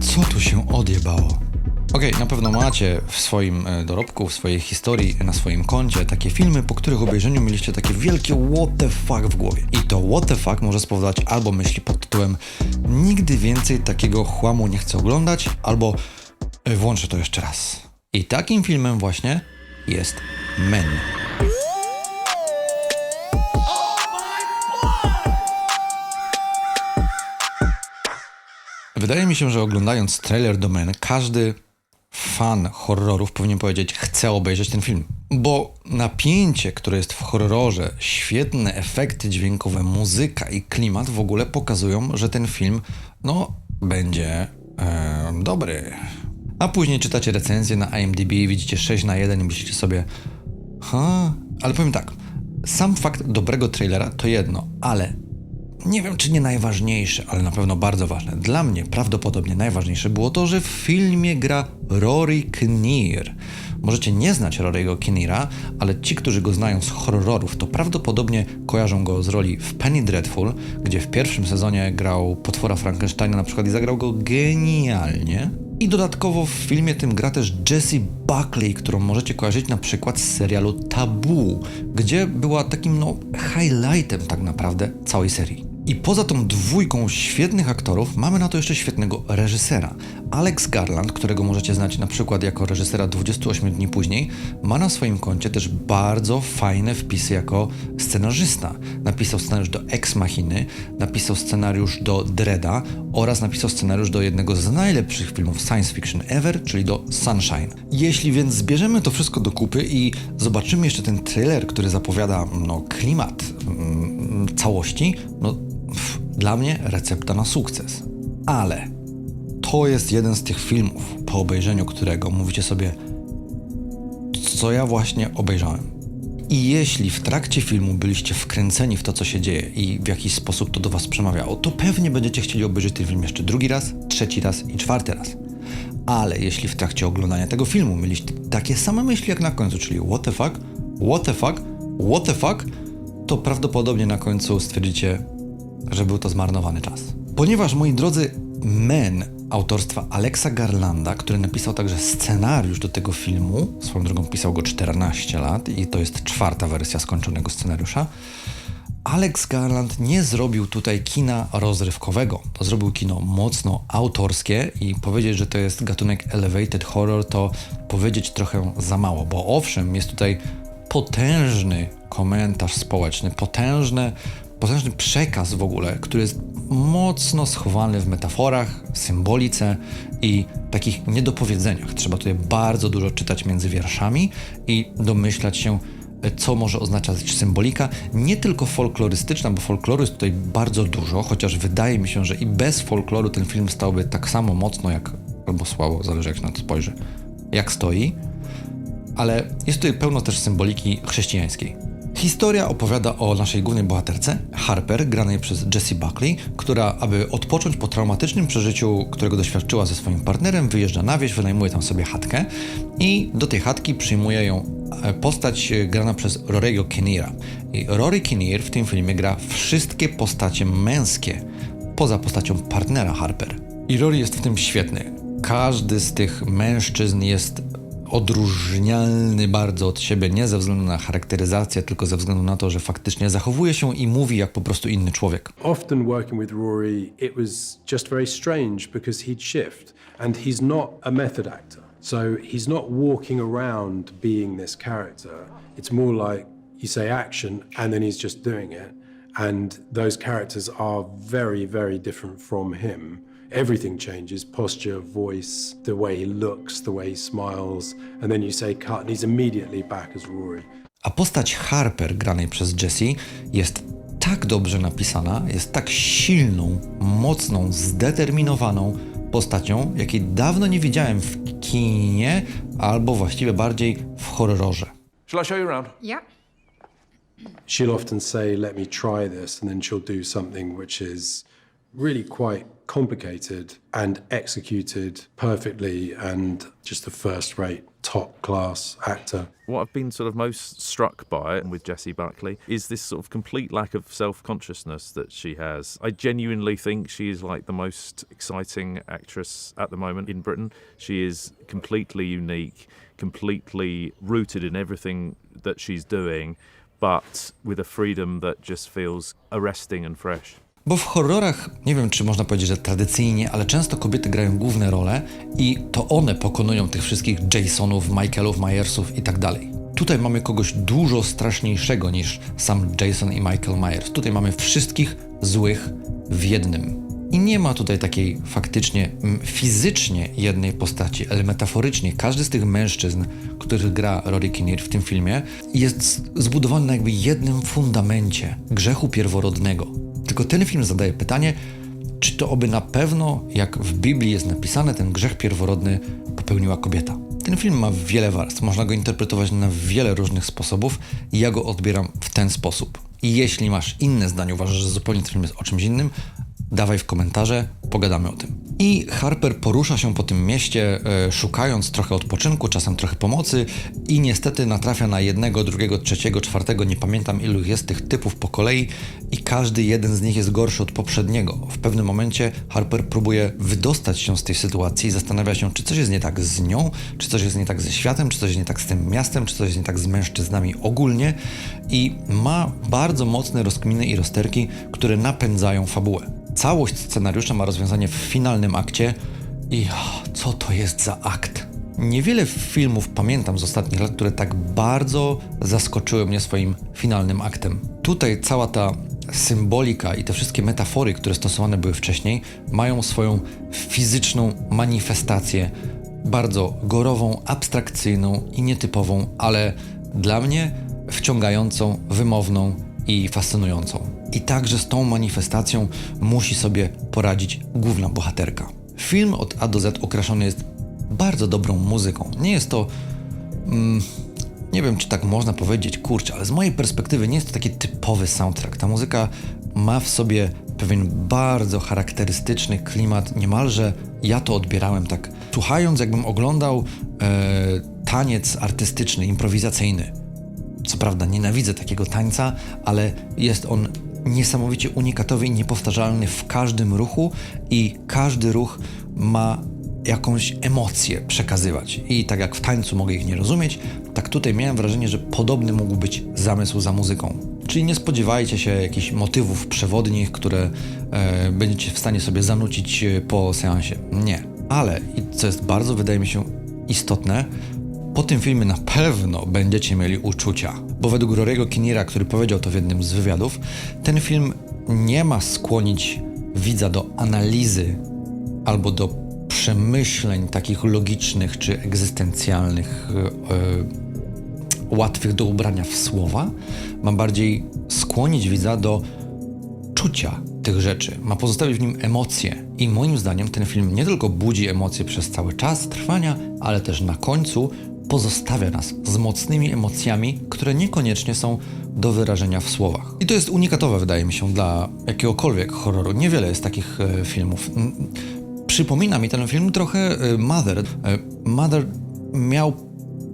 Co tu się odjebało? Okej, na pewno macie w swoim e, dorobku, w swojej historii, na swoim koncie takie filmy, po których obejrzeniu mieliście takie wielkie what the fuck w głowie. I to what the fuck może spowodować albo myśli pod tytułem nigdy więcej takiego chłamu nie chcę oglądać, albo e, włączę to jeszcze raz. I takim filmem właśnie jest Men. Wydaje mi się, że oglądając trailer do Men, każdy fan horrorów powinien powiedzieć: Chcę obejrzeć ten film. Bo napięcie, które jest w horrorze, świetne efekty dźwiękowe, muzyka i klimat w ogóle pokazują, że ten film, no, będzie e, dobry. A później czytacie recenzję na IMDb i widzicie 6 na 1 i myślicie sobie, ha, ale powiem tak, sam fakt dobrego trailera to jedno, ale nie wiem, czy nie najważniejsze, ale na pewno bardzo ważne. Dla mnie prawdopodobnie najważniejsze było to, że w filmie gra Rory Kinnear. Możecie nie znać Rory'ego Kinneara, ale ci, którzy go znają z horrorów, to prawdopodobnie kojarzą go z roli w Penny Dreadful, gdzie w pierwszym sezonie grał potwora Frankensteina na przykład i zagrał go genialnie. I dodatkowo w filmie tym gra też Jessie Buckley, którą możecie kojarzyć na przykład z serialu Tabu, gdzie była takim no highlightem tak naprawdę całej serii. I poza tą dwójką świetnych aktorów mamy na to jeszcze świetnego reżysera. Alex Garland, którego możecie znać na przykład jako reżysera 28 dni później, ma na swoim koncie też bardzo fajne wpisy jako scenarzysta. Napisał scenariusz do Ex Machiny, napisał scenariusz do Dreda oraz napisał scenariusz do jednego z najlepszych filmów science fiction ever, czyli do Sunshine. Jeśli więc zbierzemy to wszystko do kupy i zobaczymy jeszcze ten thriller, który zapowiada no, klimat mm, całości, no dla mnie recepta na sukces. Ale to jest jeden z tych filmów, po obejrzeniu którego mówicie sobie, co ja właśnie obejrzałem. I jeśli w trakcie filmu byliście wkręceni w to, co się dzieje i w jakiś sposób to do Was przemawiało, to pewnie będziecie chcieli obejrzeć ten film jeszcze drugi raz, trzeci raz i czwarty raz. Ale jeśli w trakcie oglądania tego filmu mieliście takie same myśli jak na końcu, czyli what the fuck, what the fuck, what the fuck, to prawdopodobnie na końcu stwierdzicie, że był to zmarnowany czas. Ponieważ, moi drodzy, Men autorstwa Alexa Garlanda, który napisał także scenariusz do tego filmu, swoją drogą pisał go 14 lat i to jest czwarta wersja skończonego scenariusza, Alex Garland nie zrobił tutaj kina rozrywkowego. Zrobił kino mocno autorskie i powiedzieć, że to jest gatunek elevated horror, to powiedzieć trochę za mało, bo owszem, jest tutaj potężny komentarz społeczny, potężne, potężny przekaz w ogóle, który jest mocno schowany w metaforach, symbolice i takich niedopowiedzeniach. Trzeba tutaj bardzo dużo czytać między wierszami i domyślać się, co może oznaczać symbolika, nie tylko folklorystyczna, bo folkloru jest tutaj bardzo dużo, chociaż wydaje mi się, że i bez folkloru ten film stałby tak samo mocno jak, albo słabo, zależy jak na to spojrzy, jak stoi, ale jest tutaj pełno też symboliki chrześcijańskiej. Historia opowiada o naszej głównej bohaterce, Harper, granej przez Jessie Buckley, która, aby odpocząć po traumatycznym przeżyciu, którego doświadczyła ze swoim partnerem, wyjeżdża na wieś, wynajmuje tam sobie chatkę i do tej chatki przyjmuje ją e, postać e, grana przez Rory'ego Kinneara. I Rory Kinnear w tym filmie gra wszystkie postacie męskie, poza postacią partnera Harper. I Rory jest w tym świetny. Każdy z tych mężczyzn jest odróżnialny bardzo od siebie, nie ze względu na charakteryzację, tylko ze względu na to, że faktycznie zachowuje się i mówi jak po prostu inny człowiek. Often working with Rory, it was just very strange because he'd shift, and he's not a method actor. So he's not walking around being this character. It's more like you say action, and then he's just doing it. And those characters are very, very different from him. Everything changes posture, voice, the way he looks, the way he smiles. And then you say cut, and he's immediately back as Rory. A postać Harper, granej przez Jessie, jest tak dobrze napisana, jest tak silną, mocną, zdeterminowaną postacią, jakiej dawno nie widziałem w kinie, albo właściwie bardziej w horrorze. Shall I show you around? Yeah. she'll often say, Let me try this, and then she'll do something which is really quite complicated and executed perfectly and just a first rate top class actor. What I've been sort of most struck by with Jessie Buckley is this sort of complete lack of self consciousness that she has. I genuinely think she is like the most exciting actress at the moment in Britain. She is completely unique, completely rooted in everything that she's doing, but with a freedom that just feels arresting and fresh. Bo w horrorach, nie wiem czy można powiedzieć, że tradycyjnie, ale często kobiety grają główne role i to one pokonują tych wszystkich Jasonów, Michaelów, Myersów i tak dalej. Tutaj mamy kogoś dużo straszniejszego niż sam Jason i Michael Myers. Tutaj mamy wszystkich złych w jednym. I nie ma tutaj takiej faktycznie mm, fizycznie jednej postaci, ale metaforycznie każdy z tych mężczyzn, których gra Rory Kinnear w tym filmie, jest zbudowany na jakby jednym fundamencie grzechu pierworodnego. Tylko ten film zadaje pytanie, czy to oby na pewno, jak w Biblii jest napisane, ten grzech pierworodny popełniła kobieta. Ten film ma wiele warstw, można go interpretować na wiele różnych sposobów i ja go odbieram w ten sposób. I jeśli masz inne zdanie, uważasz, że zupełnie ten film jest o czymś innym, dawaj w komentarze, pogadamy o tym. I Harper porusza się po tym mieście, e, szukając trochę odpoczynku, czasem trochę pomocy i niestety natrafia na jednego, drugiego, trzeciego, czwartego, nie pamiętam ilu jest tych typów po kolei i każdy jeden z nich jest gorszy od poprzedniego. W pewnym momencie Harper próbuje wydostać się z tej sytuacji zastanawia się, czy coś jest nie tak z nią, czy coś jest nie tak ze światem, czy coś jest nie tak z tym miastem, czy coś jest nie tak z mężczyznami ogólnie i ma bardzo mocne rozkminy i rozterki, które napędzają fabułę. Całość scenariusza ma rozwiązanie w finalnym akcie i co to jest za akt? Niewiele filmów pamiętam z ostatnich lat, które tak bardzo zaskoczyły mnie swoim finalnym aktem. Tutaj cała ta symbolika i te wszystkie metafory, które stosowane były wcześniej, mają swoją fizyczną manifestację, bardzo gorową, abstrakcyjną i nietypową, ale dla mnie wciągającą, wymowną i fascynującą. I także z tą manifestacją musi sobie poradzić główna bohaterka. Film od A do Z okraszony jest bardzo dobrą muzyką. Nie jest to. Mm, nie wiem, czy tak można powiedzieć, kurczę, ale z mojej perspektywy nie jest to taki typowy soundtrack. Ta muzyka ma w sobie pewien bardzo charakterystyczny klimat, niemalże ja to odbierałem tak, słuchając, jakbym oglądał e, taniec artystyczny, improwizacyjny. Co prawda nienawidzę takiego tańca, ale jest on niesamowicie unikatowy i niepowtarzalny w każdym ruchu i każdy ruch ma jakąś emocję przekazywać. I tak jak w tańcu mogę ich nie rozumieć, tak tutaj miałem wrażenie, że podobny mógł być zamysł za muzyką. Czyli nie spodziewajcie się jakichś motywów przewodnich, które e, będziecie w stanie sobie zanucić e, po seansie. Nie. Ale, i co jest bardzo, wydaje mi się, istotne, po tym filmie na pewno będziecie mieli uczucia, bo według Rory'ego Kinneara, który powiedział to w jednym z wywiadów, ten film nie ma skłonić widza do analizy albo do przemyśleń takich logicznych czy egzystencjalnych, yy, łatwych do ubrania w słowa, ma bardziej skłonić widza do czucia tych rzeczy, ma pozostawić w nim emocje. I moim zdaniem ten film nie tylko budzi emocje przez cały czas trwania, ale też na końcu pozostawia nas z mocnymi emocjami, które niekoniecznie są do wyrażenia w słowach. I to jest unikatowe, wydaje mi się, dla jakiegokolwiek horroru. Niewiele jest takich e, filmów. N- Przypomina mi ten film trochę e, Mother. E, Mother miał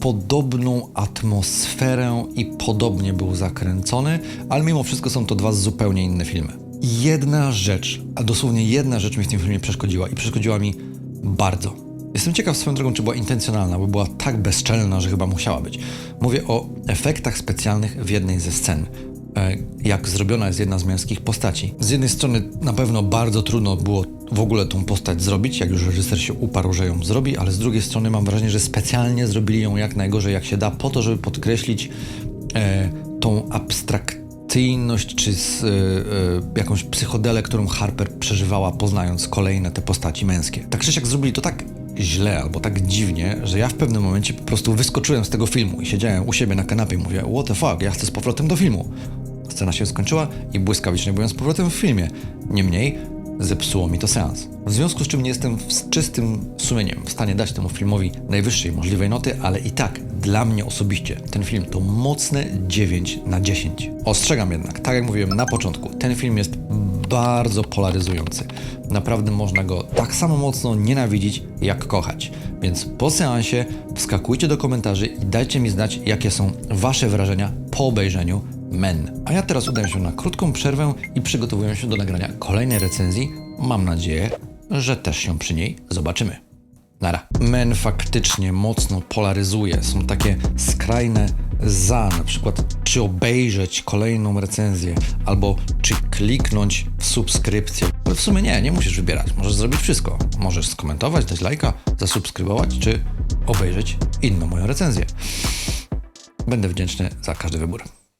podobną atmosferę i podobnie był zakręcony, ale mimo wszystko są to dwa zupełnie inne filmy. Jedna rzecz, a dosłownie jedna rzecz mi w tym filmie przeszkodziła i przeszkodziła mi bardzo. Jestem ciekaw swoją drogą, czy była intencjonalna, bo była tak bezczelna, że chyba musiała być. Mówię o efektach specjalnych w jednej ze scen. E, Jak zrobiona jest jedna z męskich postaci. Z jednej strony na pewno bardzo trudno było w ogóle tą postać zrobić, jak już reżyser się uparł, że ją zrobi, ale z drugiej strony mam wrażenie, że specjalnie zrobili ją jak najgorzej jak się da, po to, żeby podkreślić e, tą abstrakcyjność czy z, e, e, jakąś psychodelę, którą Harper przeżywała, poznając kolejne te postaci męskie. Tak czy siak zrobili to tak źle albo tak dziwnie, że ja w pewnym momencie po prostu wyskoczyłem z tego filmu i siedziałem u siebie na kanapie i mówię, what the fuck, ja chcę z powrotem do filmu. Scena się skończyła i błyskawicznie byłem z powrotem w filmie. Niemniej zepsuło mi to seans. W związku z czym nie jestem z czystym sumieniem w stanie dać temu filmowi najwyższej możliwej noty, ale i tak dla mnie osobiście ten film to mocne 9 na 10. Ostrzegam jednak, tak jak mówiłem na początku, ten film jest bardzo polaryzujący. Naprawdę można go tak samo mocno nienawidzić, jak kochać. Więc po seansie wskakujcie do komentarzy i dajcie mi znać, jakie są Wasze wrażenia po obejrzeniu Men. A ja teraz udam się na krótką przerwę i przygotowuję się do nagrania kolejnej recenzji. Mam nadzieję, że też się przy niej zobaczymy. Nara. Men faktycznie mocno polaryzuje. Są takie skrajne za, na przykład czy obejrzeć kolejną recenzję, albo czy kliknąć w subskrypcję. Ale w sumie nie, nie musisz wybierać. Możesz zrobić wszystko. Możesz skomentować, dać lajka, zasubskrybować, czy obejrzeć inną moją recenzję. Będę wdzięczny za każdy wybór.